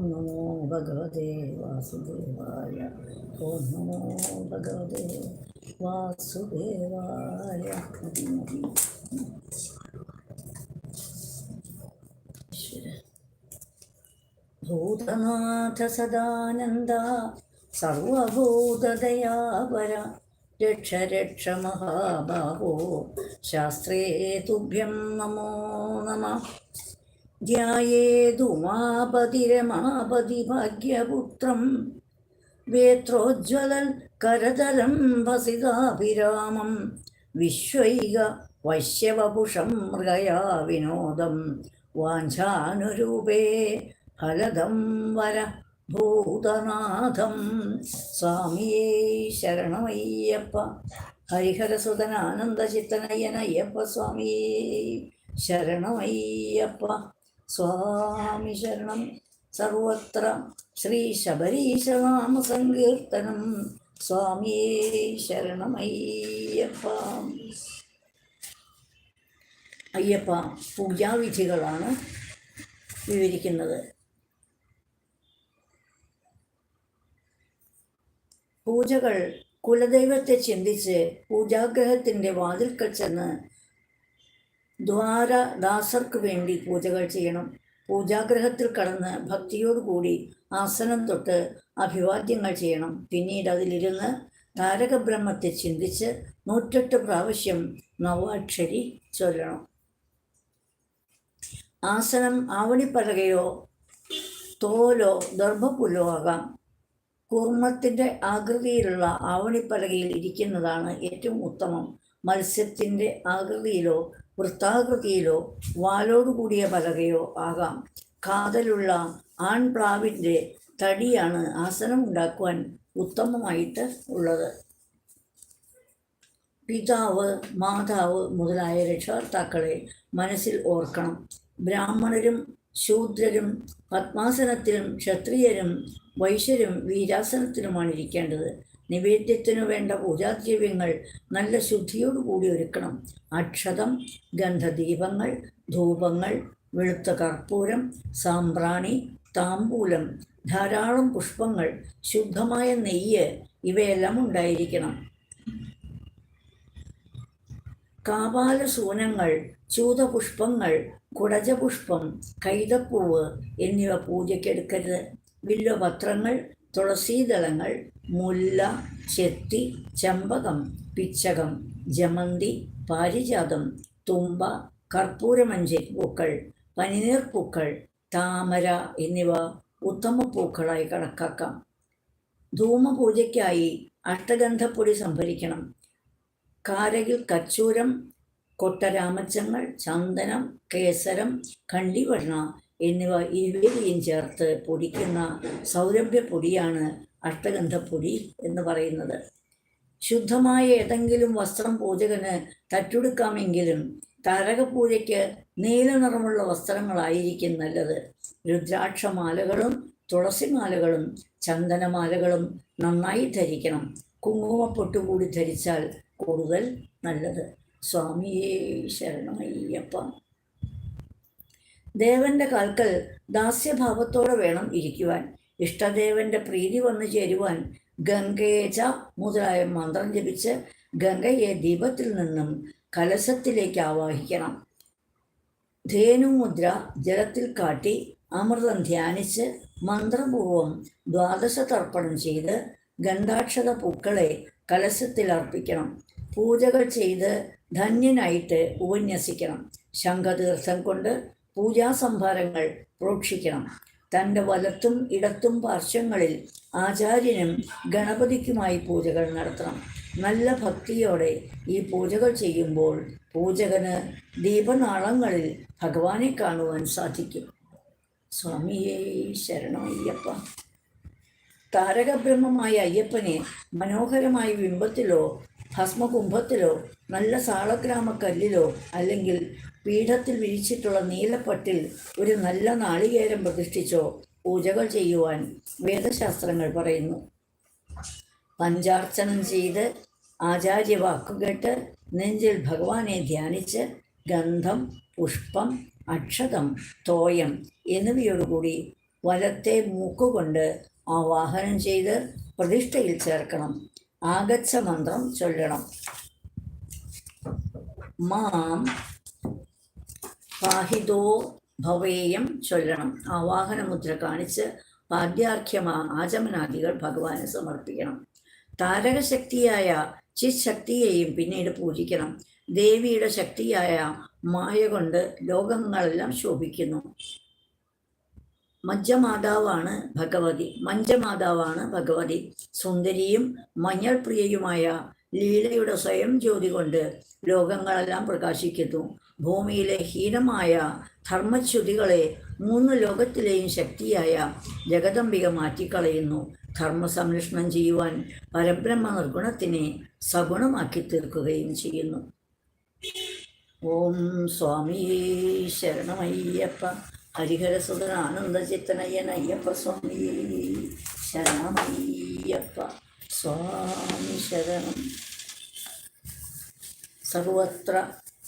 ഓം നമോ ഭഗവതേ വാസുദേവായ. ഓം നമോ ഭഗവതേ വാസുദേവായ. ഭൂതനാഥ സദാനന്ദ സർവഭൂതദയാപര രക്ഷ രക്ഷ മഹാബാഹോ. ശാസ്ത്രേ തുഭ്യം നമോ നമ. ധ്യായേതുമാപതിരമാപതി ഭാഗ്യപുത്രം വേത്രോജ്വലൽ കരതലം വസിതാഭിരാമം വിശ്വൈക വശ്യവപുഷം മൃഗയാ വിനോദം വാഞ്ചാനുരൂപേ ഫലദം വര ഭൂതനാഥം. സ്വാമിയേ ശരണമയ്യപ്പ ഹരിഹരസുതനാനന്ദചിത്തനയ്യനയ്യപ്പ സ്വാമിയേ ശരണമയ്യപ്പ. സ്വാമി ശരണം സർവത്ര ശ്രീ ശബരീശനാമ സങ്കീർത്തനം സ്വാമിയേ ശരണമയ്യപ്പ. അയ്യപ്പ പൂജാവിധികളാണ് വിവരിക്കുന്നത്. പൂജകൾ കുലദൈവത്തെ ചിന്തിച്ച് പൂജാഗ്രഹത്തിന്റെ വാതിൽക്കൽ ചെന്ന് ദ്വാരദാസർക്ക് വേണ്ടി പൂജകൾ ചെയ്യണം. പൂജാഗ്രഹത്തിൽ കടന്ന് ഭക്തിയോടുകൂടി ആസനം തൊട്ട് അഭിവാദ്യങ്ങൾ ചെയ്യണം. പിന്നീട് അതിലിരുന്ന് താരകബ്രഹ്മത്തെ ചിന്തിച്ച് നൂറ്റെട്ട് പ്രാവശ്യം നവാക്ഷരി ചൊല്ലണം. ആസനം ആവണിപ്പലകയോ തോലോ ദർഭപ്പുല്ലോ ആകാം. കൂർമ്മത്തിന്റെ ആകൃതിയിലുള്ള ആവണിപ്പലകയിൽ ഇരിക്കുന്നതാണ് ഏറ്റവും ഉത്തമം. മത്സ്യത്തിന്റെ ആകൃതിയിലോ വൃത്താകൃതിയിലോ വാലോടുകൂടിയ പലകയോ ആകാം. കാതലുള്ള ആൺപ്ലാവിന്റെ തടിയാണ് ആസനം ഉണ്ടാക്കുവാൻ ഉത്തമമായിട്ട് ഉള്ളത്. പിതാവ് മാതാവ് മുതലായ രക്ഷകർത്താക്കളെ മനസ്സിൽ ഓർക്കണം. ബ്രാഹ്മണരും ശൂദ്രരും പത്മാസനത്തിലും ക്ഷത്രിയരും വൈശ്യരും വീരാസനത്തിലുമാണ് ഇരിക്കേണ്ടത്. നിവേദ്യത്തിനു വേണ്ട പൂജാദ്രവ്യങ്ങൾ നല്ല ശുദ്ധിയോടുകൂടി ഒരുക്കണം. അക്ഷതം ഗന്ധദീപങ്ങൾ ധൂപങ്ങൾ വെളുത്ത കർപ്പൂരം സാമ്പ്രാണി താമ്പൂലം ധാരാളം പുഷ്പങ്ങൾ ശുദ്ധമായ നെയ്യ് ഇവയെല്ലാം ഉണ്ടായിരിക്കണം. കാപാലസൂനങ്ങൾ ചൂതപുഷ്പങ്ങൾ കുടജപുഷ്പം കൈതപ്പൂവ് എന്നിവ പൂജയ്ക്കെടുക്കരുത്. വില്വപത്രങ്ങൾ തുളസീദളങ്ങൾ മുല്ല ചെത്തി ചമ്പകം പിച്ചകം ജമന്തി പാരിജാതം തുമ്പ കർപ്പൂരമഞ്ചി പൂക്കൾ പനിനീർ പൂക്കൾ താമര എന്നിവ ഉത്തമ പൂക്കളായി കണക്കാക്കാം. ധൂമപൂജയ്ക്കായി അഷ്ടഗന്ധപ്പൊടി സംഭരിക്കണം. കാരകിൽ കച്ചൂരം കൊട്ടരാമച്ചങ്ങൾ ചന്ദനം കേസരം കണ്ടിവണ്ണ എന്നിവ ഇരുവരെയും ചേർത്ത് പൊടിക്കുന്ന സൗരഭ്യപ്പൊടിയാണ് അഷ്ടഗന്ധപ്പൊടി എന്ന് പറയുന്നത്. ശുദ്ധമായ ഏതെങ്കിലും വസ്ത്രം പൂജകന് തട്ടുടുക്കാമെങ്കിലും തരകപൂജയ്ക്ക് നീലനിറമുള്ള വസ്ത്രങ്ങളായിരിക്കും നല്ലത്. രുദ്രാക്ഷമാലകളും തുളസിമാലകളും ചന്ദനമാലകളും നന്നായി ധരിക്കണം. കുങ്കുമപ്പൊട്ടുകൂടി ധരിച്ചാൽ കൂടുതൽ നല്ലത്. സ്വാമിയേ ശരണമയ്യപ്പ. ദേവന്റെ കാൽക്കൽ ദാസ്യഭാവത്തോടെ വേണം ഇരിക്കുവാൻ. ഇഷ്ടദേവന്റെ പ്രീതി വന്നു ചേരുവാൻ ഗംഗേജ മുതലായ മന്ത്രം ജപിച്ച് ഗംഗയെ ദീപത്തിൽ നിന്നും കലശത്തിലേക്ക് ആവാഹിക്കണം. ധേനുമുദ്ര ജലത്തിൽ കാട്ടി അമൃതം ധ്യാനിച്ച് മന്ത്രപൂർവം ദ്വാദശ തർപ്പണം ചെയ്ത് ഗന്ധാക്ഷത പൂക്കളെ കലശത്തിൽ അർപ്പിക്കണം. പൂജകൾ ചെയ്ത് ധന്യനായിട്ട് ഉപന്യസിക്കണം. ശംഖതീർത്ഥം കൊണ്ട് പൂജാസംഭാരങ്ങൾ പ്രോക്ഷിക്കണം. തന്റെ വലത്തും ഇടത്തും പാർശ്വങ്ങളിൽ ആചാര്യനും ഗണപതിക്കുമായി പൂജകൾ നടത്തണം. നല്ല ഭക്തിയോടെ ഈ പൂജകൾ ചെയ്യുമ്പോൾ പൂജകന് ദീപനാളങ്ങളിൽ ഭഗവാനെ കാണുവാൻ സാധിക്കും. സ്വാമിയേ ശരണയ്യപ്പ താരകബ്രഹ്മമായ അയ്യപ്പനെ മനോഹരമായ ബിംബത്തിലോ ഭസ്മകുംഭത്തിലോ നല്ല സാളഗ്രാമക്കല്ലിലോ അല്ലെങ്കിൽ പീഠത്തിൽ വിരിച്ചിട്ടുള്ള നീലപ്പട്ടിൽ ഒരു നല്ല നാളികേരം പ്രതിഷ്ഠിച്ചോ പൂജകൾ ചെയ്യുവാൻ വേദശാസ്ത്രങ്ങൾ പറയുന്നു. പഞ്ചാർച്ചനം ചെയ്ത് ആചാര്യ വാക്കുകേട്ട് നെഞ്ചിൽ ഭഗവാനെ ധ്യാനിച്ച് ഗന്ധം പുഷ്പം അക്ഷതം തോയം എന്നിവയോടുകൂടി വലത്തെ മൂക്കുകൊണ്ട് ആവാഹനം ചെയ്ത് പ്രതിഷ്ഠയിൽ ചേർക്കണം. ആഗച്ഛ മന്ത്രം ചൊല്ലണം. മാം പാഹിതോ ഭവേയം ചൊല്ലണം. ആവാഹന മുദ്ര കാണിച്ച് പാദ്യാർഘ്യമാ ആചമനാദികൾ ഭഗവാന് സമർപ്പിക്കണം. താരകശക്തിയായ ചിശക്തിയെയും പിന്നീട് പൂജിക്കണം. ദേവിയുടെ ശക്തിയായ മായ കൊണ്ട് ലോകങ്ങളെല്ലാം ശോഭിക്കുന്നു. മജ്ജമാതാവാണ് ഭഗവതി. മഞ്ചമാതാവാണ് ഭഗവതി. സുന്ദരിയും മഞ്ഞൾ പ്രിയയുമായ ലീലയുടെ സ്വയം ജ്യോതി കൊണ്ട് ലോകങ്ങളെല്ലാം പ്രകാശിക്കുന്നു. ഭൂമിയിലെ ഹീനമായ ധർമ്മച്യുതികളെ മൂന്ന് ലോകത്തിലെയും ശക്തിയായ ജഗദംബിക മാറ്റിക്കളയുന്നു. ധർമ്മ സംരക്ഷണം ചെയ്യുവാൻ പരബ്രഹ്മ നിർഗുണത്തിനെ സഗുണമാക്കി തീർക്കുകയും ചെയ്യുന്നു. ഓം സ്വാമി ശരണമയ്യപ്പ. ഹരിഹരസുതൻ ചിത്തനയ്യൻ അയ്യപ്പ സ്വാമി ശരണമയ്യപ്പ. സ്വാമി ശരണം സർവത്ര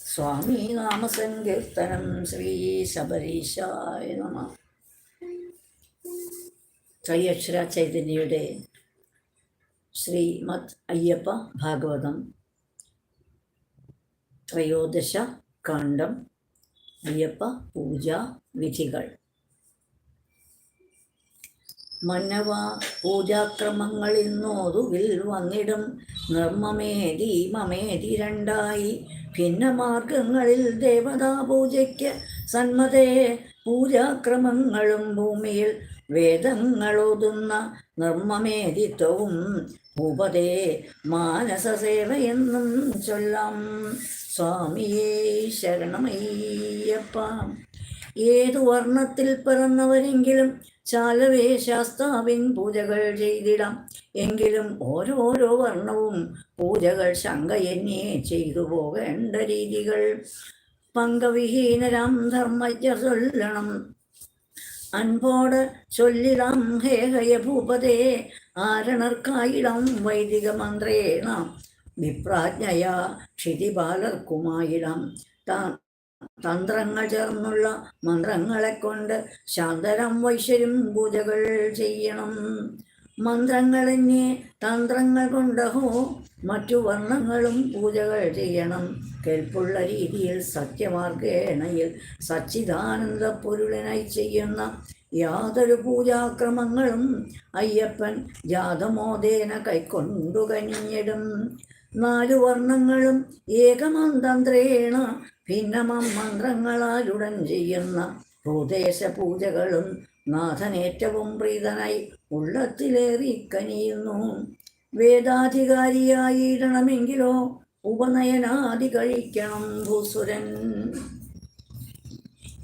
സ്വാമി നാമസങ്കീർത്തനം ശ്രീ ശബരീശായ നമ ത്രയക്ഷര ചൈതന്യയുടെ ശ്രീമദ് അയ്യപ്പ ഭാഗവതം ത്രയോദശ കാണ്ഡം അയ്യപ്പ പൂജാ വിധികൾ. മന്നവ പൂജാക്രമങ്ങളിൽ നോതുവിൽ വന്നിടും. നിർമ്മമേതി മമേതി രണ്ടായി ഭിന്നമാർഗങ്ങളിൽ ദേവതാ പൂജയ്ക്ക് സന്മതേ. പൂജാക്രമങ്ങളും ഭൂമിയിൽ വേദങ്ങളോതുന്ന നിർമ്മമേതിത്വവും മാനസ മാനസസേവയെന്നും ചൊല്ലാം. സ്വാമിയേ ശരണമയ്യപ്പ. ഏതു വർണത്തിൽ പിറന്നവരെങ്കിലും ചാലവേ ശാസ്താവിൻ പൂജകൾ ചെയ്തിടാം. എങ്കിലും ഓരോരോ വർണവും പൂജകൾ ശങ്കയെന്നെ ചെയ്തു പോകേണ്ട രീതികൾ. പങ്കവിഹീനരാം ധർമ്മജ്ഞ ചൊല്ലണം. അൻപോട് ചൊല്ലിടാം ഹേ ഹയ ഭൂപതേ ആരണർക്കായിടാം വൈദിക മന്ത്രേണ. വിപ്രാജ്ഞയ ക്ഷിതിപാലർക്കുമായിടാം താ തന്ത്രങ്ങൾ ചേർന്നുള്ള മന്ത്രങ്ങളെ കൊണ്ട് ശാന്തരം വൈശ്വര്യം പൂജകൾ ചെയ്യണം. മന്ത്രങ്ങളെന്നെ തന്ത്രങ്ങൾ കൊണ്ടഹോ മറ്റു വർണങ്ങളും പൂജകൾ ചെയ്യണം. കേൾപ്പുള്ള രീതിയിൽ സത്യമാർഗേണയിൽ സച്ചിദാനന്ദ പൊരുളനായി ചെയ്യുന്ന യാതൊരു പൂജാക്രമങ്ങളും അയ്യപ്പൻ ജാതമോദേന കൈക്കൊണ്ടു കനിഞ്ഞിടും. നാലു വർണങ്ങളും ഏകമന്ത്രേണ ഭിന്നമം മന്ത്രങ്ങളാലുടൻ ചെയ്യുന്ന ഭൂദേശ പൂജകളും നാഥനേറ്റവും പ്രീതനായി ഉള്ളത്തിലേറി കനിയുന്നു. വേദാധികാരിയായിടണമെങ്കിലോ ഉപനയനാദി കഴിക്കണം ഭൂസുരൻ.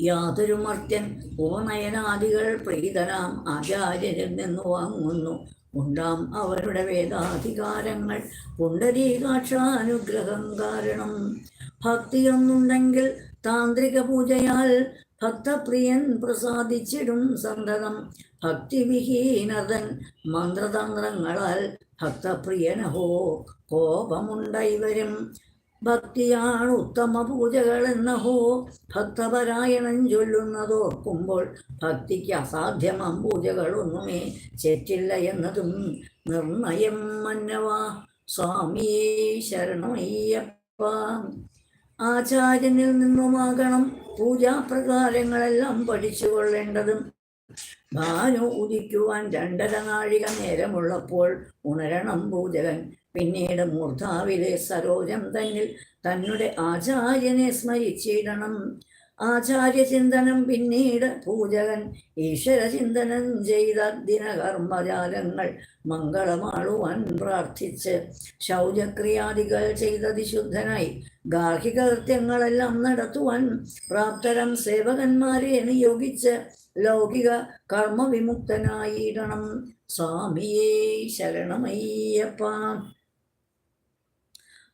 യാതൊരു മർത്യൻ ഉപനയനാദികൾ പ്രീതനാം ആചാര്യരിൽ നിന്ന് വാങ്ങുന്നു. ഉണ്ടാം അവരുടെ വേദാധികാരങ്ങൾ പുണ്ടരീകാക്ഷാനുഗ്രഹം കാരണം ഭക്തിയൊന്നുണ്ടെങ്കിൽ താന്ത്രിക പൂജയാൽ ഭക്തപ്രിയൻ പ്രസാദിച്ചിടും സന്തതം. ഭക്തിവിഹീനതൻ മന്ത്രതന്ത്രങ്ങളാൽ ഭക്തപ്രിയനഹോ കോപമുണ്ടൈവരും. ഭക്തിയാണ് ഉത്തമ പൂജകൾ എന്നഹോ ഭക്തപരായണൻ ചൊല്ലുന്നതോർക്കുമ്പോൾ ഭക്തിക്ക് അസാധ്യമം പൂജകളൊന്നുമേ ചേറ്റില്ല എന്നതും നിർണയം മന്നവ. സ്വാമിയേ ശരണമയ്യപ്പ. ആചാര്യനിൽ നിന്നുമാകണം പൂജാപ്രകാരങ്ങളെല്ലാം പഠിച്ചു കൊള്ളേണ്ടതും ഭാനു ഉദിക്കുവാൻ രണ്ടര നാഴിക നേരമുള്ളപ്പോൾ ഉണരണം പൂജകൻ. പിന്നീട് മൂർധാവിലെ സരോജം തന്നിൽ തന്നെ ആചാര്യനെ സ്മരിച്ചിടണം. ആചാര്യചിന്തനം പിന്നീട് പൂജകൻ ഈശ്വരചിന്തനം ചെയ്ത ദിനകർമ്മജാലങ്ങൾ മംഗളമാളുവാൻ പ്രാർത്ഥിച്ച് ശൗചക്രിയാദികൾ ചെയ്ത വിശുദ്ധനായി ഗാർഹിക കൃത്യങ്ങളെല്ലാം നടത്തുവാൻ പ്രാപ്തരം സേവകന്മാരെ നിയോഗിച്ച് ലൗകിക കർമ്മവിമുക്തനായിടണം. സ്വാമിയേ ശരണമയ്യപ്പ.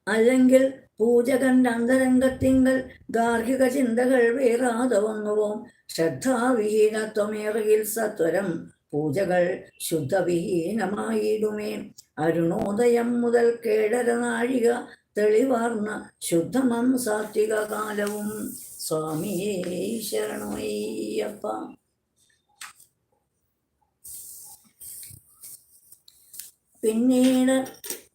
അല്ലെങ്കിൽ പൂജകന്റെ അന്തരംഗത്തിങ്കൽ ഗാർഹിക ചിന്തകൾ വേറാതെ വന്നുവോം ശ്രദ്ധാവിഹീനത്വമേറയിൽ സത്വരം പൂജകൾ ശുദ്ധവിഹീനമായിടുമേ. അരുണോദയം മുതൽ കേടര നാഴിക തെളിവാർന്ന ശുദ്ധമം സാത്വിക കാലവും സ്വാമിയേ ശരണമയ്യപ്പ. പിന്നീട്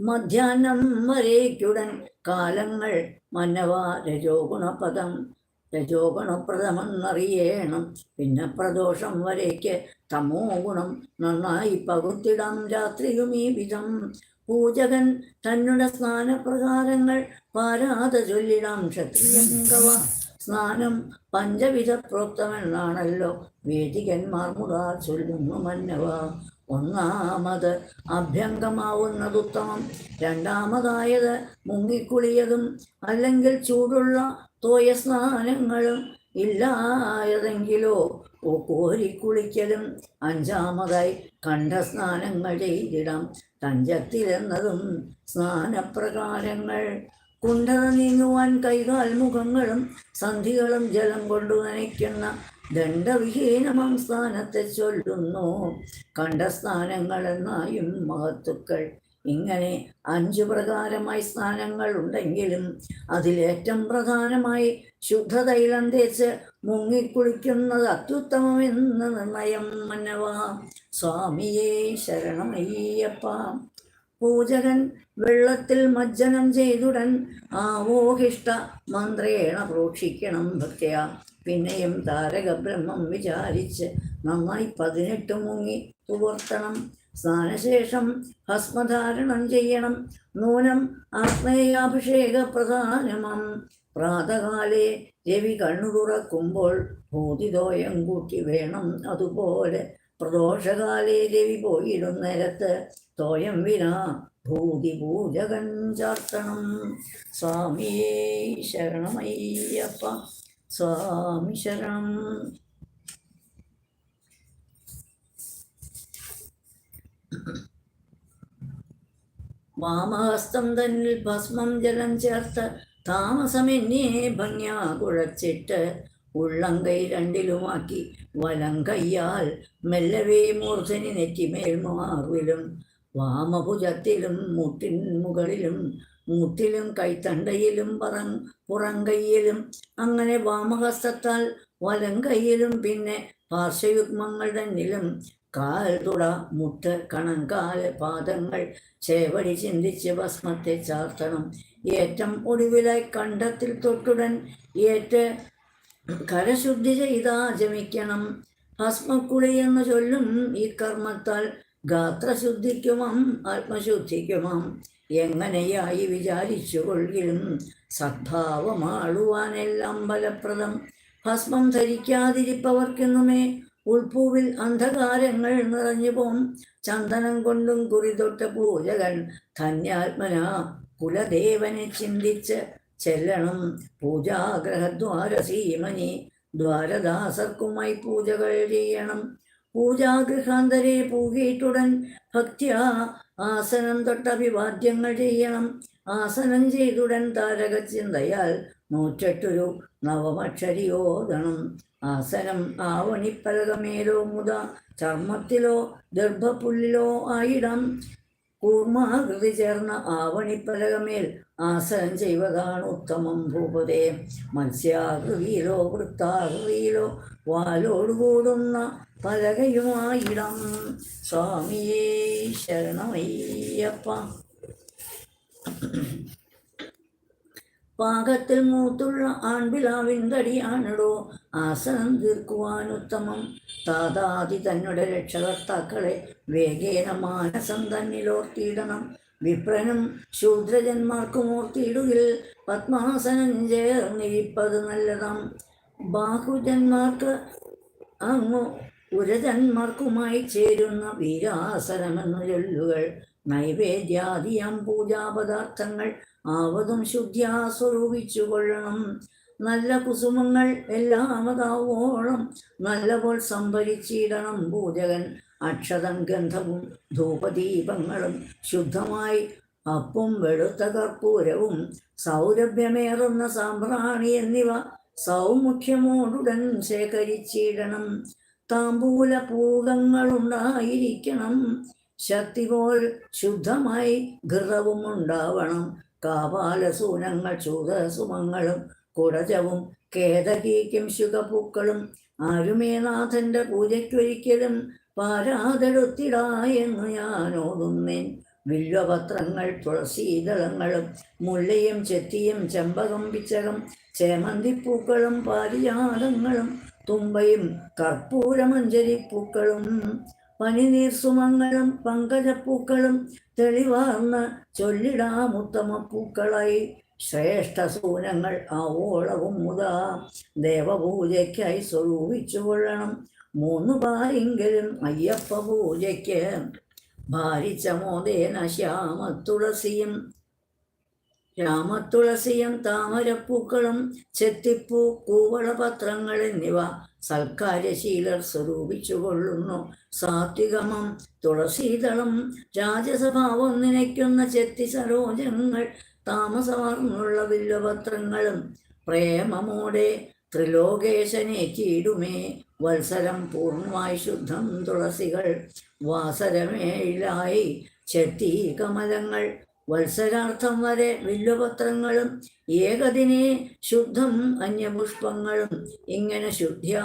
മധ്യാഹ്നം വരേക്കുടൻ കാലങ്ങൾ മനവ രജോഗുണപദം രജോഗുണപ്രദമെന്നറിയേണം പിന്നെ പ്രദോഷം വരേക്ക് തമോ ഗുണം നന്നായി പകുത്തിടാം രാത്രിയും ഈ വിധം. പൂജകൻ തന്നുടെ സ്നാനപ്രകാരങ്ങൾ പാരാതെ ചൊല്ലിടാം ക്ഷത്രിയങ്കവ. സ്നാനം പഞ്ചവിധ പ്രോക്തമെന്നാണല്ലോ വേദികന്മാർ മുതാ ചൊല്ലുന്നു മന്നവ. ഒന്നാമത് അഭ്യംഗമാവുന്നത് ഉത്തമം രണ്ടാമതായത് മുങ്ങിക്കുളിയതും അല്ലെങ്കിൽ ചൂടുള്ള തോയ സ്നാനങ്ങളും ഇല്ലായതെങ്കിലോ കോരിക്കുളിക്കലും. അഞ്ചാമതായി കണ്ഠസ്നാനങ്ങൾ ചെയ്തിടാം തഞ്ചത്തിലെന്നതും സ്നാനപ്രകാരങ്ങൾ. കുണ്ഠത നീങ്ങുവാൻ കൈകാൽ മുഖങ്ങളും സന്ധികളും ജലം കൊണ്ടു നനയ്ക്കുന്ന ദണ്ഡവിഹീനമം സ്ഥാനത്തെ ചൊല്ലുന്നു. കണ്ട എന്നായും മഹത്തുക്കൾ. ഇങ്ങനെ അഞ്ചു പ്രകാരമായി സ്ഥാനങ്ങൾ ഉണ്ടെങ്കിലും അതിലേറ്റം പ്രധാനമായി ശുദ്ധതൈലം തേച്ച് മുങ്ങിക്കുളിക്കുന്നത് അത്യുത്തമമെന്ന് നിർണയം മന്നവ. സ്വാമിയെ ശരണമയ്യപ്പ. പൂജകൻ വെള്ളത്തിൽ മജ്ജനം ചെയ്തുടൻ ആവോഹിഷ്ട മന്ത്രേണ പ്രോക്ഷിക്കണം ഭക്തയ. പിന്നെയും താരകബ്രഹ്മം വിചാരിച്ച് നന്നായി പതിനെട്ട് മുങ്ങി തുവർത്തണം സ്നാനശേഷം ഭസ്മധാരണം ചെയ്യണം. നൂനം ആത്മേയാഭിഷേക പ്രധാനമം പ്രാതകാലെ രവി കണ്ണു തുറക്കുമ്പോൾ ഭൂതിദോയം കൂട്ടി വേണം അതുപോലെ. പ്രദോഷകാലെ രവി പോയിടും തോയം വിന ഭൂതി പൂജകൻ ചാർത്തണം. സ്വാമിയേ ശരണമയ്യപ്പ. സ്വാമി ശരണം വാമഹസ്തം തന്നിൽ ഭസ്മം ജലം ചേർത്ത് താമസമെന്നേ ഭംഗ്യാ കുഴച്ചിട്ട് ഉള്ളംകൈ രണ്ടിലുമാക്കി വലം കയ്യാൽ മെല്ലവേ മൂർധനി നെറ്റിമേൽ മാർവിലും വാമഭുജത്തിലും മുട്ടിൻ മുകളിലും മുട്ടിലും കൈത്തണ്ടയിലും പറ പുറംകൈയിലും അങ്ങനെ വാമഹസ്തത്താൽ വലം കൈയിലും പിന്നെ പാർശ്വയുഗ്മങ്ങളുടെ നിലം. കാൽ തുട മുട്ട് കണങ്കാൽ പാദങ്ങൾ ചേവടി ചിന്തിച്ച് ഭസ്മത്തെ ചാർത്തണം. ഏറ്റം ഒടുവിലായി കണ്ടത്തിൽ തൊട്ടുടൻ ഏറ്റ് കരശുദ്ധി ചെയ്താചമിക്കണം ഭസ്മക്കുളി എന്ന് ചൊല്ലും ഈ കർമ്മത്താൽ ഗാത്രശുദ്ധിക്കുമാം ആത്മശുദ്ധിക്കുമാം. എങ്ങനെയായി വിചാരിച്ചു കൊള്ളിലും സദ്ഭാവമാളുവാനെല്ലാം ഫലപ്രദം. ഭസ്മം ധരിക്കാതിരിപ്പവർക്കെന്നുമേ ഉൾപ്പൂവിൽ അന്ധകാരങ്ങൾ നിറഞ്ഞു പോം ചന്ദനം കൊണ്ടും കുറിതൊട്ട പൂജകൾ ധന്യാത്മന കുലദേവനെ ചിന്തിച്ച് ചെല്ലണം. പൂജാഗ്രഹദ്വാര സീമനി ദ്വാരദാസർക്കുമായി പൂജകൾ ചെയ്യണം. പൂജാഗൃഹാന്തരെ പൂകിയിട്ടുടൻ ഭക്ത്യ ആസനം തൊട്ട് അഭിവാദ്യങ്ങൾ ചെയ്യണം. ആസനം ചെയ്തുടൻ താരക ചിന്തയാൽ നൂറ്റെട്ടൊരു നവമക്ഷരി ഓതണം ആസനം ആവണിപ്പലകമേലോ മുത ചർമ്മത്തിലോ ദർഭപ്പുല്ലിലോ ആയിടം. കൂർമാകൃതി ചേർന്ന ആവണിപ്പലകമേൽ ആസനം ചെയ്വതാണ് ഉത്തമം ഭൂപതേ. മത്സ്യാകൃതിയിലോ വൃത്താകൃതിയിലോ വാലോടുകൂടുന്ന പലകയുമായിടം സ്വാമിയേ ശരണമയ്യപ്പ. പാകത്തിൽ മൂത്തുള്ള ആൺപിലാവിൻ തടിയാണിടോ. ആസനം തീർക്കുവാൻ ഉത്തമം. താതാതി തന്നുടെ രക്ഷകർത്താക്കളെ വേഗേന മാനസം തന്നിലോർത്തിയിടണം. വിപ്രനും ശൂദ്രജന്മാർക്കും ഓർത്തിയിടുകിൽ പത്മാസനം ചേർന്നിരിപ്പത് നല്ലതാം. ബാഹുജന്മാർക്ക് അങ്ങു ഉരജന്മാർക്കുമായി ചേരുന്ന വീരാസനമെന്ന ചൊല്ലുകൾ നൈവേദ്യാദിയാം പൂജാപദാർത്ഥങ്ങൾ ആവതും ശുദ്ധി ആസ്വരൂപിച്ചു കൊള്ളണം നല്ല കുസുമങ്ങൾ എല്ലാമതാവോളം നല്ലപോൽ സംഭരിച്ചിടണം പൂജകൻ. അക്ഷതം ഗന്ധവും ധൂപദീപങ്ങളും ശുദ്ധമായി അപ്പും വെളുത്ത കർപ്പൂരവും സൗരഭ്യമേറുന്ന സാമ്പ്രാണി എന്നിവ സൗമുഖ്യമോടുടൻ ശേഖരിച്ചിടണം. താമ്പൂല പൂകങ്ങളുണ്ടായിരിക്കണം. ശക്തി പോൽ ശുദ്ധമായി ഗൃഹവും ഉണ്ടാവണം. കാപാലസൂനങ്ങൾ ചൂതസുമങ്ങളും കുടജവും കേതകീക്കും ശുഖപ്പൂക്കളും ആരുമേനാഥന്റെ പൂജയ്ക്കൊരിക്കലും പാരാതെടുത്തിടാ എന്ന് ഞാൻ ഓതുന്നേൻ. വില്വപത്രങ്ങൾ തുളസീതളങ്ങളും മുല്ലയും ചെത്തിയും ചെമ്പകം പിച്ചകം ചേമന്തിപ്പൂക്കളും പാരിജാതങ്ങളും തുമ്പയും കർപ്പൂരമഞ്ജരിപ്പൂക്കളും പനിനീർ സുമങ്ങളും പങ്കജപ്പൂക്കളും തെളിവാർന്ന ചൊല്ലിടാമുത്തമപ്പൂക്കളായി ശ്രേഷ്ഠ സൂനങ്ങൾ ആവോളവും മുതാ ദേവപൂജയ്ക്കായി സ്വരൂപിച്ചു കൊള്ളണം. മൂന്ന് പായെങ്കിലും അയ്യപ്പ പൂജയ്ക്ക് ഭാരിച്ച മോദേന ശ്യാമത്തുളസിയും രാമത്തുളസിയും താമരപ്പൂക്കളും ചെത്തിപ്പൂ കൂവളപത്രങ്ങൾ എന്നിവ സൽക്കാര്യശീലർ സ്വരൂപിച്ചു കൊള്ളുന്നു സാത്വികമം തുളസീതളം രാജസഭാവം നനയ്ക്കുന്ന ചെത്തി സരോജങ്ങൾ താമസമാർന്നുള്ള വില്ലപത്രങ്ങളും പ്രേമമോടെ ത്രിലോകേശനെ ചീടുമേ വത്സരം പൂർണമായി ശുദ്ധം തുളസികൾ വാസരമേയിലായി ചെത്തി കമലങ്ങൾ വത്സരാർത്ഥം വരെ വില്ലുപത്രങ്ങളും ഏകദിനെ ശുദ്ധം അന്യപുഷ്പങ്ങളും. ഇങ്ങനെ ശുദ്ധ്യ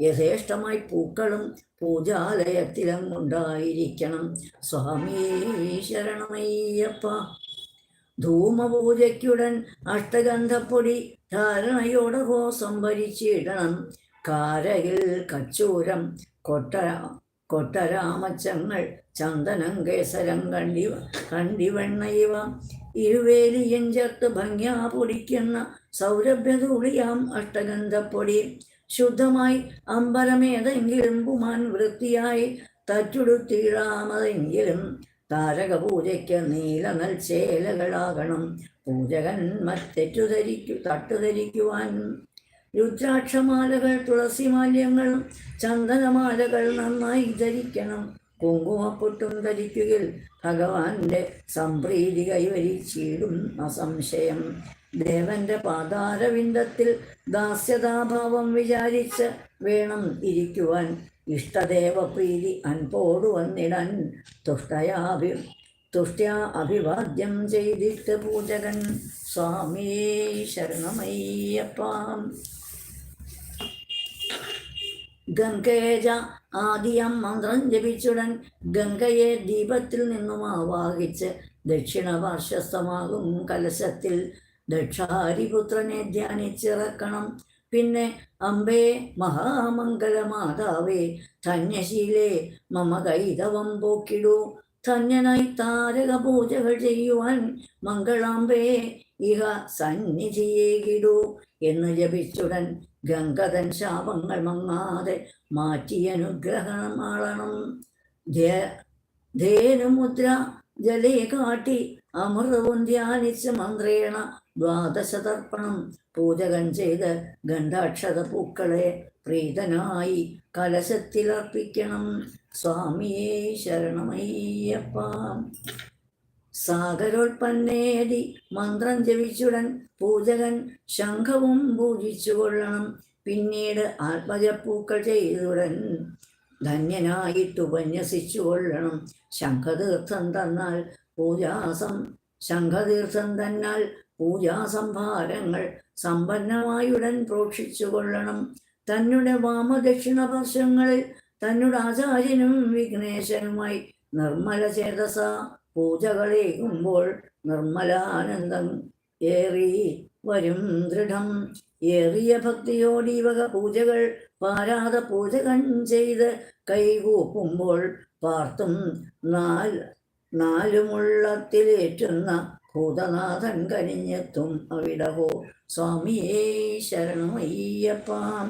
യഥേഷ്ടമായി പൂക്കളും പൂജാലയത്തിലങ്ങുണ്ടായിരിക്കണം. സ്വാമീ ശരണമയ്യപ്പ. ധൂമപൂജയ്ക്കുടൻ അഷ്ടഗന്ധപ്പൊടി ധാരണയോടകോ സംഭരിച്ചിടണം. കാരയിൽ കച്ചൂരം കൊട്ടര കൊട്ടരാമച്ചങ്ങൾ ചന്ദനം കേസരം കണ്ടിവ കണ്ടിവെണ്ണയിവ. ഇരുവേലിയും ചേർത്ത് ഭംഗ്യാ പൊടിക്കുന്ന സൗരഭ്യതൂളിയാം അഷ്ടഗന്ധപ്പൊടി. ശുദ്ധമായി അമ്പലമേതെങ്കിലും പുമാൻ വൃത്തിയായി തച്ചുടുത്തിടാമതെങ്കിലും താരക പൂജയ്ക്ക് നീല നൽചേലകളാകണം പൂജകൻ മറ്റെറ്റു ധരിക്കു തട്ടുധരിക്കുവാൻ രുദ്രാക്ഷമാലകൾ തുളസിമാല്യങ്ങൾ ചന്ദനമാലകൾ നന്നായി ധരിക്കണം. കുങ്കുമപ്പൊട്ടും ധരിക്കുകയിൽ ഭഗവാന്റെ സംപ്രീതി കൈവരിച്ചിടും അസംശയം. ദേവന്റെ പാതാരവിന്ദത്തിൽ ദാസ്യതാഭാവം വിചാരിച്ച് വേണം ഇരിക്കുവാൻ. ഇഷ്ടദേവപ്രീതി അൻപോടു വന്നിടാൻ തുഷ്ടയാഭി തുഷ്ട്യാ അഭിവാദ്യം ചെയ്തിട്ട് പൂജകൻ. സ്വാമിയേ ശരണമയ്യപ്പാം. ഗംഗേജ ആദ്യം മന്ത്രം ജപിച്ചുടൻ ഗംഗയെ ദീപത്തിൽ നിന്നും ആവാഹിച്ച് ദക്ഷിണ പാർശ്വസ്ഥമാകും കലശത്തിൽ. ദക്ഷാരിപുത്രനെ ധ്യാനിച്ചിറക്കണം. പിന്നെ അമ്പേ മഹാമംഗലമാതാവേ ധന്യശീലേ മമ കൈതവം പോക്കിടൂ. ധന്യനായി താരക പൂജകൾ ചെയ്യുവാൻ മംഗളാംബേ ഇഹ സന്നിധിയേകിടൂ എന്ന് ജപിച്ചുടൻ ഗംഗതൻ ശാപങ്ങൾ മങ്ങാതെ മാറ്റി അനുഗ്രഹമാളണം ധേനുമുദ്ര ജലേ കാട്ടി അമൃതവും ധ്യാനിച്ച് മന്ത്രേണ ദ്വാദശതർപ്പണം. പൂജകൻ ചെയ്ത് ഗണ്ഡാക്ഷത പൂക്കളെ പ്രീതനായി കലശത്തിലർപ്പിക്കണം. സ്വാമിയേ ശരണമയ്യപ്പ. സാഗരോൽപ്പന്നേതി മന്ത്രം ജപിച്ചുടൻ പൂജകൻ ശംഖവും പൂജിച്ചു കൊള്ളണം പിന്നീട് ആത്മജപ്പൂക്കൾ ചെയ്തുടൻ ധന്യനായിട്ട് ഉപന്യസിച്ചു കൊള്ളണം ശംഖതീർത്ഥം തന്നാൽ പൂജാസം ശംഖതീർത്ഥം തന്നാൽ പൂജാസംഭാരങ്ങൾ സമ്പന്നമായുടൻ പ്രോക്ഷിച്ചു കൊള്ളണം തന്നെ വാമദക്ഷിണ വർഷങ്ങളിൽ തന്നുടെ ആചാര്യനും വിഘ്നേശനുമായി നിർമ്മല ചേതസ പൂജകളേകുമ്പോൾ നിർമ്മലാനന്ദം ഏറി വരും ദൃഢം. ഏറിയ ഭക്തിയോടി വക പൂജകൾ പാരാത പൂജകൻ ചെയ്ത് കൈകൂപ്പുമ്പോൾ പാർത്തും നാല് നാലുമുള്ളത്തിലേറ്റുന്ന ഭൂതനാഥൻ കനിഞ്ഞെത്തും അവിടവോ സ്വാമിയേ ശരണമയ്യപ്പാം.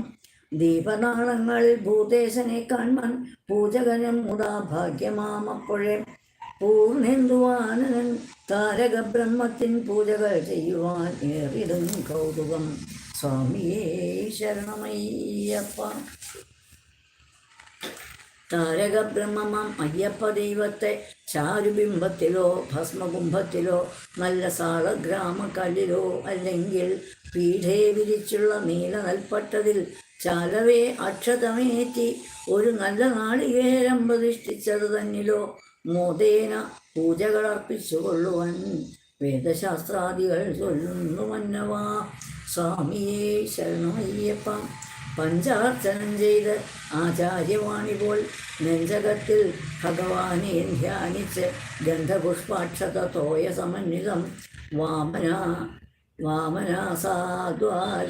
ദീപനാളങ്ങളിൽ ഭൂതേശനെ കാൺമാൻ പൂജകനും മുടാ ഭാഗ്യമാമപ്പോഴേ പൂർണേന്ദുവാനനൻ താരക ബ്രഹ്മത്തിൻ പൂജകൾ ചെയ്യുവാൻ ഏറിടും കൗതുകം. സ്വാമിയേ ശരണമയ്യപ്പ. താരക ബ്രഹ്മമാം അയ്യപ്പ ദൈവത്തെ ചാരുബിംബത്തിലോ ഭസ്മകുംഭത്തിലോ നല്ല സാളഗ്രാമ കല്ലിലോ അല്ലെങ്കിൽ പീഠേ വിരിച്ചുള്ള നീല നൽപ്പട്ടതിൽ ചാലവേ അക്ഷതമേറ്റി ഒരു നല്ല നാളികേരം പ്രതിഷ്ഠിച്ചത് തന്നിലോ മോദേന പൂജകൾ അർപ്പിച്ചു കൊള്ളുവൻ വേദശാസ്ത്രാദികൾ ചൊല്ലുന്നു മന്നവാ. സ്വാമിയെ ശരണമയ്യപ്പ. പഞ്ചാർച്ചനം ചെയ്ത് ആചാര്യവാണി പോൽ നെഞ്ചകത്തിൽ ഭഗവാനെ ധ്യാനിച്ച് ഗന്ധപുഷ്പാക്ഷത തോയ സമന്വിതം വാമന വാമനാസാദ്വാര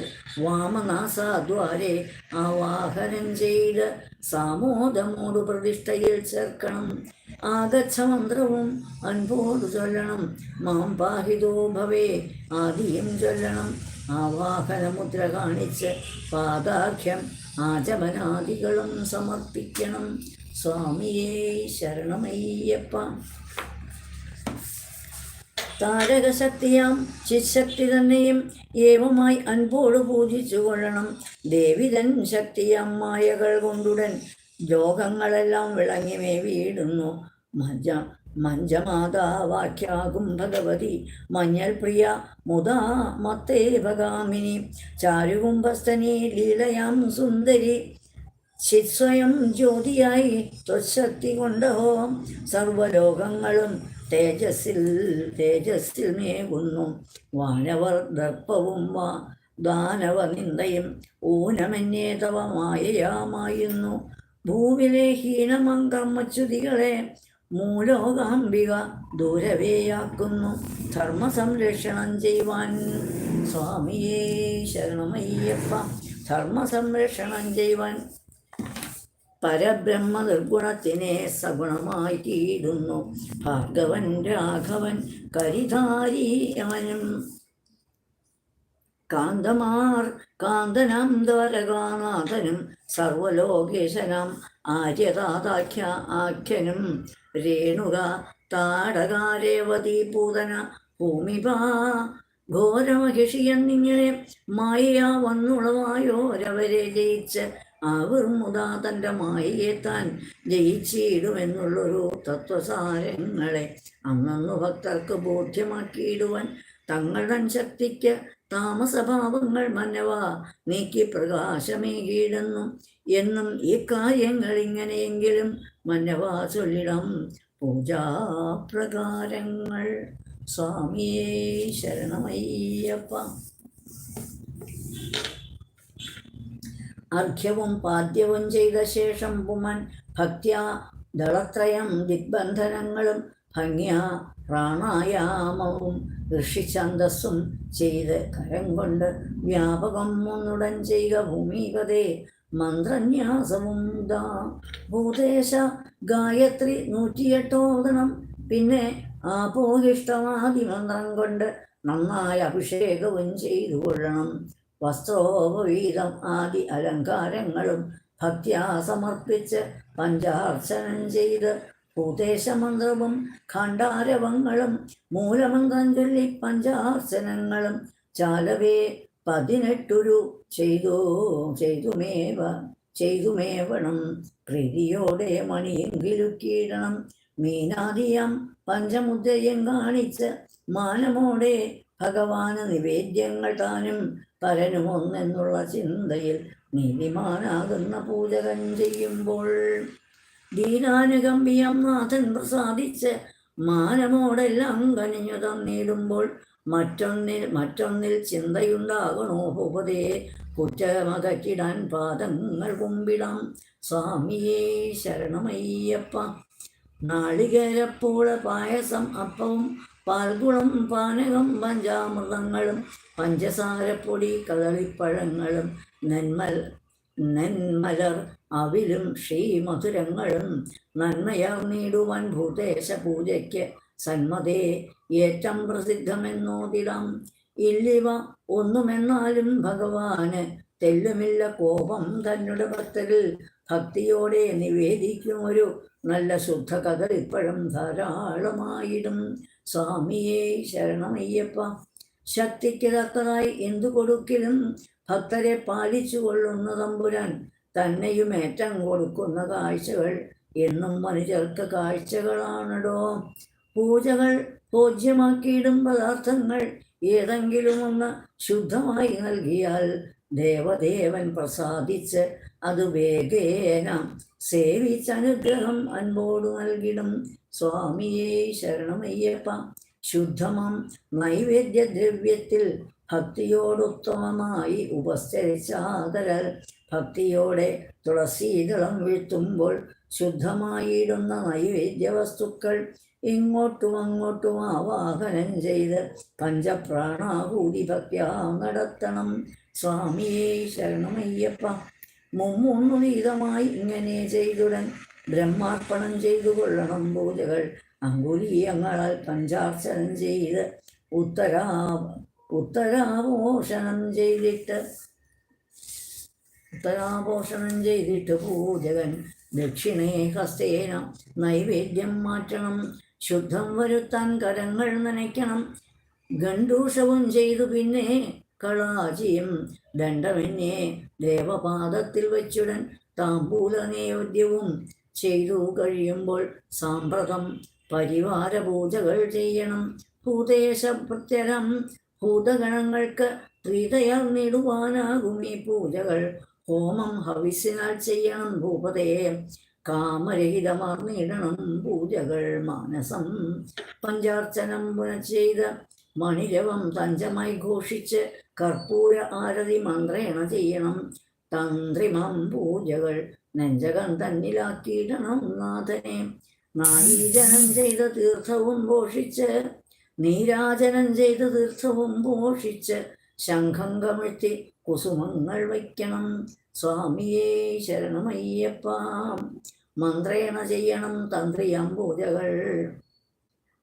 ആവാഹനം ചെയ്ത് സാമോദമോട് പ്രതിഷ്ഠയിൽ ചേർക്കണം. ആഗച്ഛ മന്ത്രവും അൻപോട് ചൊല്ലണം. മാം പാഹിതോ ഭവേ ആദിയും ചൊല്ലണം. ആവാഹനമുദ്ര കാണിച്ച് പാദാഖ്യം ആചമനാദികളും സമർപ്പിക്കണം. സ്വാമിയേ ശരണമയ്യപ്പ. താരകശക്തിയാം ചിശക്തി തന്നെയും ഏവമായി അൻപോട് പൂജിച്ചു കൊള്ളണം. ദേവിതൻ ശക്തിയാം മായകൾ കൊണ്ടുടൻ ലോകങ്ങളെല്ലാം വിളങ്ങിമേ വീടുന്നു. മജ മഞ്ജമാതാവാക്യാകും ഭഗവതി മഞ്ഞൾ പ്രിയ മുതാ മത്തേ ഭഗാമിനി ചാരുകുംഭസ്ഥനി ലീലയാം സുന്ദരി. ചിത്സ്വയം ജ്യോതിയായി ത്വശക്തി കൊണ്ടോ സർവലോകങ്ങളും തേജസ്സിൽ തേജസ്സിൽ മേകുന്നു വാനവർ ദർപ്പവും വാ ദാനവ നിന്ദയും ഊനമന്യേതവമായയാമായിരുന്നു ഭൂവിലെ ഹീനമങ്കർമ്മച്യുതികളെ മൂലോകാംബിക ദൂരവേയാക്കുന്നു. ധർമ്മ സംരക്ഷണം ചെയ്യുവാൻ സ്വാമിയേ ശരണമയ്യപ്പ ധർമ്മ സംരക്ഷണം ചെയ്യുവാൻ പരബ്രഹ്മ നിർഗുണത്തിനെ സഗുണമായി തീരുന്നു ഭാർഗവൻ രാഘവൻ കരിധാരീയവനും കാന്തമാർ കാന്തനാം ദ്വാരകാനാഥനും സർവലോകേശനാം ആര്യതാതാഖ്യ ആഖ്യനും രേണുക താടകാരേവതി പൂതന ഭൂമിപാ ഘോരമഹിഷി എന്നിങ്ങനെ മായയാ വന്നുളവായോരവരെ ജയിച്ച് അവർ മുതാ മായയെ താൻ ജയിച്ചിടുമെന്നുള്ളൊരു തത്വസാരങ്ങളെ അന്നു ഭക്തർക്ക് ബോധ്യമാക്കിയിടുവാൻ തങ്ങളുടെ ശക്തിക്ക് താമസഭാവങ്ങൾ മന്നവ. നീക്കി പ്രകാശമേകിയിടുന്നു എന്നും ഈ കാര്യങ്ങൾ ഇങ്ങനെയെങ്കിലും മന്നവാ ചൊല്ലിടം. പൂജാപ്രകാരങ്ങൾ സ്വാമിയേ ശരണമയ്യപ്പ. അർഘ്യവും പാദ്യവും ചെയ്ത ശേഷം പുമൻ ഭക്ത്യ ദളത്രയം ദിഗ്ബന്ധനങ്ങളും ഭംഗ്യ പ്രാണായാമവും ഋഷിഛന്ദസ്സും ചെയ്ത് കരം കൊണ്ട് വ്യാപകം ഒന്നുടൻ ചെയ്യുക ഭൂമികതേ മന്ത്രന്യാസവും ദാ. ഭൂതേശ ഗായത്രി നൂറ്റിയെട്ടോദനം പിന്നെ ആപോഹിഷ്ടമാതി മന്ത്രം കൊണ്ട് നന്നായി അഭിഷേകവും ചെയ്തു കൊള്ളണം വസ്ത്രോപവീതം ആദി അലങ്കാരങ്ങളും ഭക്ത്യാ സമർപ്പിച്ച് പഞ്ചാർച്ചനം ചെയ്ത് ഭൂതേശമന്ത്രവും ഖണ്ഡാരവങ്ങളും മൂലമന്ത്രം ചൊല്ലി പഞ്ചാർച്ചനങ്ങളും ചാലവേ പതിനെട്ടുരു ചെയ്തു ചെയ്തുമേവ ചെയ്തുമേവണം. പ്രീതിയോടെ മണിയെങ്കിലുക്കിയിടണം മീനാദിയം പഞ്ചമുദ്രയും കാണിച്ച് മാനമോടെ ഭഗവാന് നിവേദ്യങ്ങൾ താനും പരനുമൊന്നെന്നുള്ള ചിന്തയിൽ നീതിമാനാകുന്ന പൂജകൻ ചെയ്യുമ്പോൾ ദീനാനുകമ്പിയം നാഥൻ പ്രസാദിച്ച് മാനമോടെല്ലാം കനിഞ്ഞു തന്നിടുമ്പോൾ മറ്റൊന്നിൽ മറ്റൊന്നിൽ ചിന്തയുണ്ടാകണോ? ഭൂപതേ കുറ്റമകറ്റിടാൻ പാദങ്ങൾ കുമ്പിടാം. സ്വാമിയേ ശരണമയ്യപ്പ. നാളികേരപ്പൂള പായസം അപ്പവും പാൽഗുളം പാനകം പഞ്ചാമൃതങ്ങളും പഞ്ചസാരപ്പൊടി കദളിപ്പഴങ്ങളും നന്മൽ നെന്മലർ അവിലും ശ്രീമധുരങ്ങളും. നീടുവാൻ ഭൂതേശ പൂജയ്ക്ക് സന്മതേ ഏറ്റം പ്രസിദ്ധമെന്നോതിടാം. ഇല്ലിവ ഒന്നുമെന്നാലും ഭഗവാന് തെല്ലുമില്ല കോപം തന്നുടെ ഭക്തരിൽ. ഭക്തിയോടെ നിവേദിക്കും ഒരു നല്ല ശുദ്ധ കഥ ഇപ്പോഴും ധാരാളമായിടും. സ്വാമിയെ ശരണമയ്യപ്പ ശക്തിക്ക് തക്കതായി എന്തു കൊടുക്കലും ഭക്തരെ പാലിച്ചു കൊള്ളുന്ന തമ്പുരാൻ തന്നെയും ഏറ്റം കൊടുക്കുന്ന കാഴ്ചകൾ എന്നും മനുഷ്യർക്ക് കാഴ്ചകളാണടോ. പൂജകൾ ഭോജ്യമാക്കിയിടും പദാർത്ഥങ്ങൾ ഏതെങ്കിലും ഒന്ന് ശുദ്ധമായി നൽകിയാൽ ദേവദേവൻ പ്രസാദിച്ച് അത് വേഗേന സേവിച്ച് അനുഗ്രഹം അൻപോട് നൽകിടും. സ്വാമിയെ ശരണമയ്യപ്പ ശുദ്ധമാം നൈവേദ്യദ്രവ്യത്തിൽ ഭക്തിയോടുത്തമമായി ഉപസ്ഥരിച്ചാതരൽ ഭക്തിയോടെ തുളസീതളം വീഴ്ത്തുമ്പോൾ ശുദ്ധമായിടുന്ന നൈവേദ്യ വസ്തുക്കൾ ഇങ്ങോട്ടും അങ്ങോട്ടും ആവാഹനം ചെയ്ത് പഞ്ചപ്രാണാഹൂതി ഭക്യാ നടത്തണം. സ്വാമിയെ ശരണമയ്യപ്പ മുമ്മൂന്നു വീതമായി ഇങ്ങനെ ചെയ്തുടൻ ബ്രഹ്മാർപ്പണം ചെയ്തു കൊള്ളണം പൂജകൾ. അങ്കുലീയങ്ങളാൽ പഞ്ചാർച്ചനം ചെയ്ത് ഉത്തരാ ഉത്തരാപോഷണം ചെയ്തിട്ട് ഉത്തരാപോഷണം ചെയ്തിട്ട് പൂജകൻ ദക്ഷിണേ ഹസ്തേന നൈവേദ്യം മാറ്റണം. ശുദ്ധം വരുത്താൻ കരങ്ങൾ നനയ്ക്കണം. ഗണ്ടൂഷവും ചെയ്തു പിന്നെ കളാചിയും ദണ്ഡമെന്നെ ദേവപാദത്തിൽ വച്ചുടൻ താമ്പൂല നേവദ്യവും ചെയ്തു കഴിയുമ്പോൾ സാമ്പ്രതം പരിവാര പൂജകൾ ചെയ്യണം. ഭൂതേശ പ്രത്യരം ഭൂതഗണങ്ങൾക്ക് പ്രീതയർന്നിടുവാനാകും ഈ പൂജകൾ. ഹോമം ഹവിസിനാൽ ചെയ്യണം ഭൂപതയെ കാമരഹിതമാർന്നിടണം പൂജകൾ മാനസം. പഞ്ചാർച്ചനം ചെയ്ത മണിരവം തഞ്ചമായി ഘോഷിച്ച് കർപ്പൂര ആരതി മന്ത്രേണ ചെയ്യണം. തന്ത്രിമം പൂജകൾ നെഞ്ചകം തന്നിലാക്കിയിടണം നാഥനെ. നായീജനം ചെയ്ത തീർത്ഥവും പോഷിച്ച് നീരാജനം ചെയ്ത തീർത്ഥവും പോഷിച്ച് ശംഖം കമിഴ്ത്തി കുസുമങ്ങൾ വയ്ക്കണം. സ്വാമിയേ ശരണമയ്യപ്പ മന്ത്രേണ ചെയ്യണം തന്ത്രിയം പൂജകൾ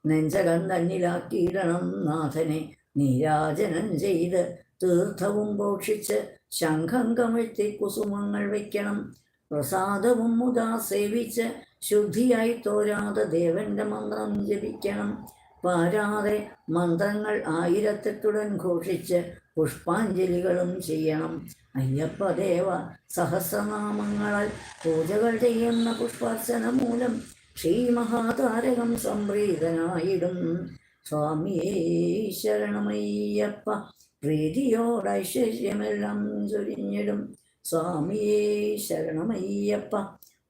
നെഞ്ചകം തന്നിലാക്കിയിടണം നാഥനെ. നീരാജനം ചെയ്ത് തീർത്ഥവും പോഷിച്ച് ശംഖം കമിഴ്ത്തി കുസുമങ്ങൾ വയ്ക്കണം. പ്രസാദവും മുതാ സേവിച്ച് ശുദ്ധിയായി തോരാതെ ദേവന്റെ മന്ത്രം ജപിക്കണം. പാരാതെ മന്ത്രങ്ങൾ ആയിരത്തെട്ടുടൻ ഘോഷിച്ച് പുഷ്പാഞ്ജലികളും ചെയ്യണം. അയ്യപ്പ ദേവ സഹസ്രനാമങ്ങളാൽ പൂജകൾ ചെയ്യുന്ന പുഷ്പാർച്ചന മൂലം ശ്രീമഹാതാരകം സംപ്രീതനായിടും. സ്വാമിയേ ശരണമയ്യപ്പ. പ്രീതിയോട് ഐശ്വര്യമെല്ലാം ചൊരിഞ്ഞിടും. സ്വാമിയേ ശരണമയ്യപ്പ.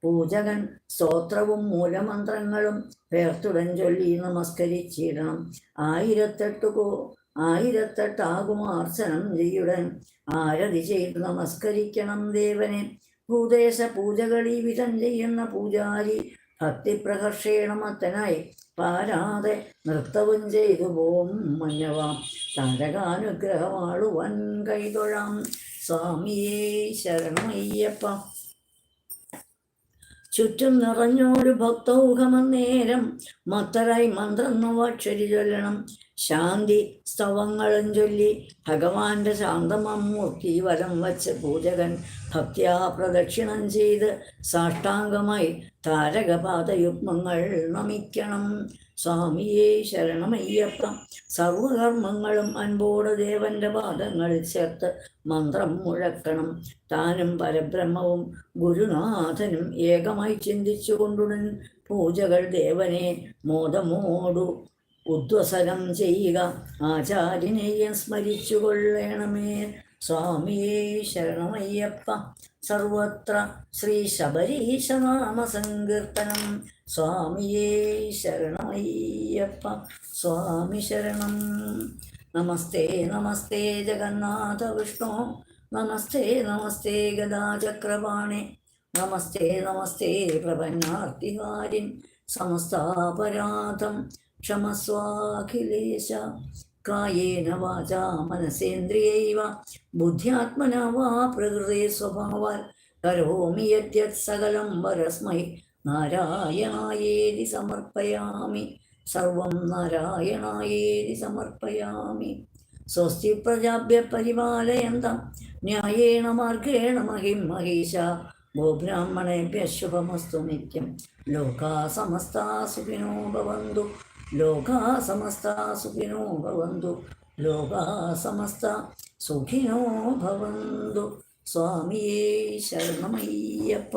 പൂജകൻ സ്തോത്രവും മൂലമന്ത്രങ്ങളും പേർത്തുടൻ ചൊല്ലി നമസ്കരിച്ചിടണം. ആയിരത്തെട്ട് കോ ആയിരത്തെട്ടാകും അർച്ചനം ചെയ്യുടൻ. ആരതി ചെയ്ത് നമസ്കരിക്കണം ദേവനെ. ഭൂദേശ പൂജകളി വിധം ചെയ്യുന്ന പൂജാരി ഭക്തിപ്രഹർഷേണമത്തനായി പാരാതെ നൃത്തവും ചെയ്തു പോം മഞ്ഞവാം. താരകാനുഗ്രഹമാളുവൻ കൈതൊഴാം. സ്വാമിയേ ശരണമയ്യപ്പ. ചുറ്റും നിറഞ്ഞൊരു ഭക്തൗഹമന്നേരം മത്തരായി മന്ത്രം നവാക്ഷരി ചൊല്ലണം. ശാന്തി സ്തവങ്ങളും ചൊല്ലി ഭഗവാന്റെ ശാന്തമൂർത്തി വരം വച്ച് പൂജകൻ ഭക്തിയാ പ്രദക്ഷിണം ചെയ്ത് സാഷ്ടാംഗമായി താരകപാതയുഗ്മങ്ങൾ നമിക്കണം. സ്വാമിയെ ശരണമയ്യപ്പ സർവകർമ്മങ്ങളും അൻപോട് ദേവന്റെ പാദങ്ങൾ ചേർത്ത് മന്ത്രം മുഴക്കണം. താനും പരബ്രഹ്മവും ഗുരുനാഥനും ഏകമായി ചിന്തിച്ചുകൊണ്ടുടൻ പൂജകൾ ദേവനെ മോദമോടു ഉദ്വസനം ചെയ്യുക. ആചാര്യനെയും സ്മരിച്ചു കൊള്ളണമേ. സ്വാമിയേ ശരണമയ്യപ്പ. സർവത്ര ശ്രീ ശബരീശനാമ സങ്കീർത്തനം സ്വാമിയേ ശരണമയ്യപ്പ. സ്വാമി ശരണം. നമസ്തേ നമസ്തേ ജഗന്നാഥ വിഷ്ണു. നമസ്തേ നമസ്തേ ഗദാചക്രപാണി. നമസ്തേ നമസ്തേ പ്രപന്നാർത്തിഹാരിൻ. സമസ്താപരാധം. ക്ഷമസ്വാഖിലേശ കായേന വാചാ മനസേന്ദ്രിയൈവ ബുദ്ധ്യാത്മന വാ പ്രകൃതി സ്വഭാവാൽ കരോമി യദ്യത് സകലം വരസ്മൈ നാരായണായേതി സമർപ്പയാമി സർവം നാരായണായേതി സമർപ്പയാമി സ്വസ്തി പ്രജാഭ്യ പരിപാലയന്തം ന്യായേണ മാർഗേണ മഹിം മഹീശ ഗോബ്രാഹ്മണേഭ്യ ശുഭമസ്തു നിത്യം ലോകാ സമസ്ത സുഖിനോ ഭവന്തു ലോകാ സമസ്ത സുഖിനോ ഭവന്തു. ലോകാ സമസ്ത സുഖിനോ ഭവന്തു. സ്വാമിയേ ശരണമയ്യപ്പ.